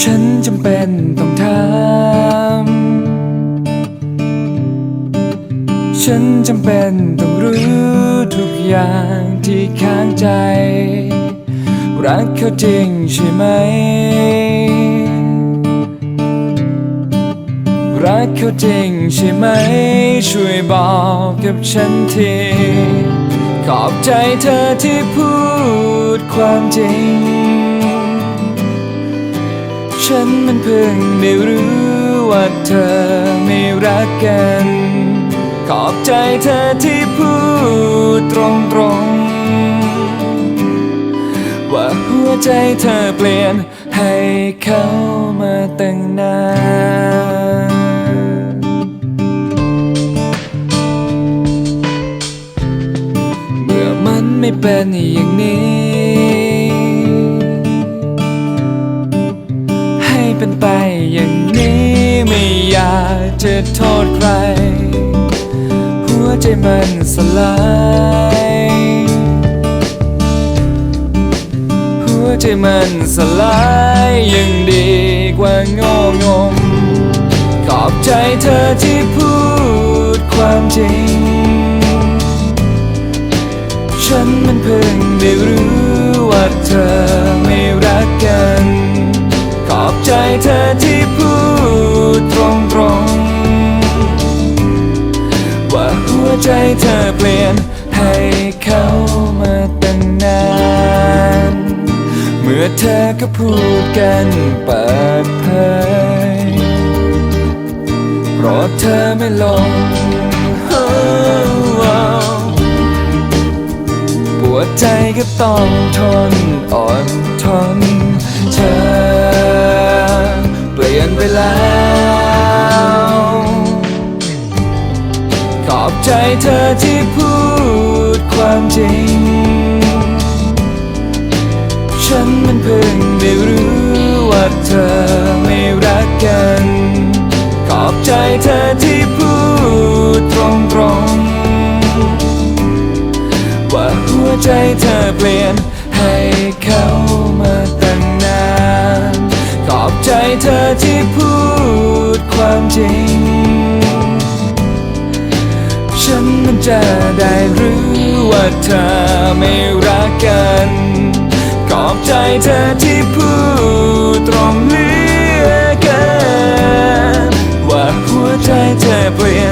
ฉันจำเป็นต้องทำ ฉันจำเป็นต้องรู้ทุกอย่างที่ค้างใจ รักเขาจริงใช่ไหม รักเขาจริงใช่ไหม ช่วยบอกกับฉันทีขอบใจเธอที่พูดความจริง ฉันมันเพิ่งได้รู้ว่าเธอไม่รักกัน ขอบใจเธอที่พูดตรงตรงๆว่าหัวใจเธอเปลี่ยนให้เขามาตั้งนานเมื่อมันไม่เป็นอย่างนี้ เป็นไปอย่างนี้ไม่อยากจะโทษใคร หัวใจมันสลาย หัวใจมันสลายยังดีกว่าโง่งม ขอบใจเธอที่พูดความจริง ฉันมันเพิ่งได้รู้ว่าเธอ เธอที่พูดตรงตรงๆว่าหัวใจเธอเปลี่ยนให้เขามาตั้งนาน เมื่อเธอก็พูดกันเปิดเผยโปรดเธอไม่ลงปวดใจก็ต้องทน ใจเธอที่พูดความจริง ฉันมันเพิ่งได้รู้ว่าเธอไม่รักกัน ขอบใจเธอที่พูดตรงตรงว่าหัวใจเธอเปลี่ยนให้เขามาตั้งนาน ขอบใจเธอที่พูดความจริง ฉันมันจะได้รู้ว่าเธอไม่รักกัน ขอบใจเธอที่พูดตรงเลือกัน ว่าหัวใจเธอเปลี่ยน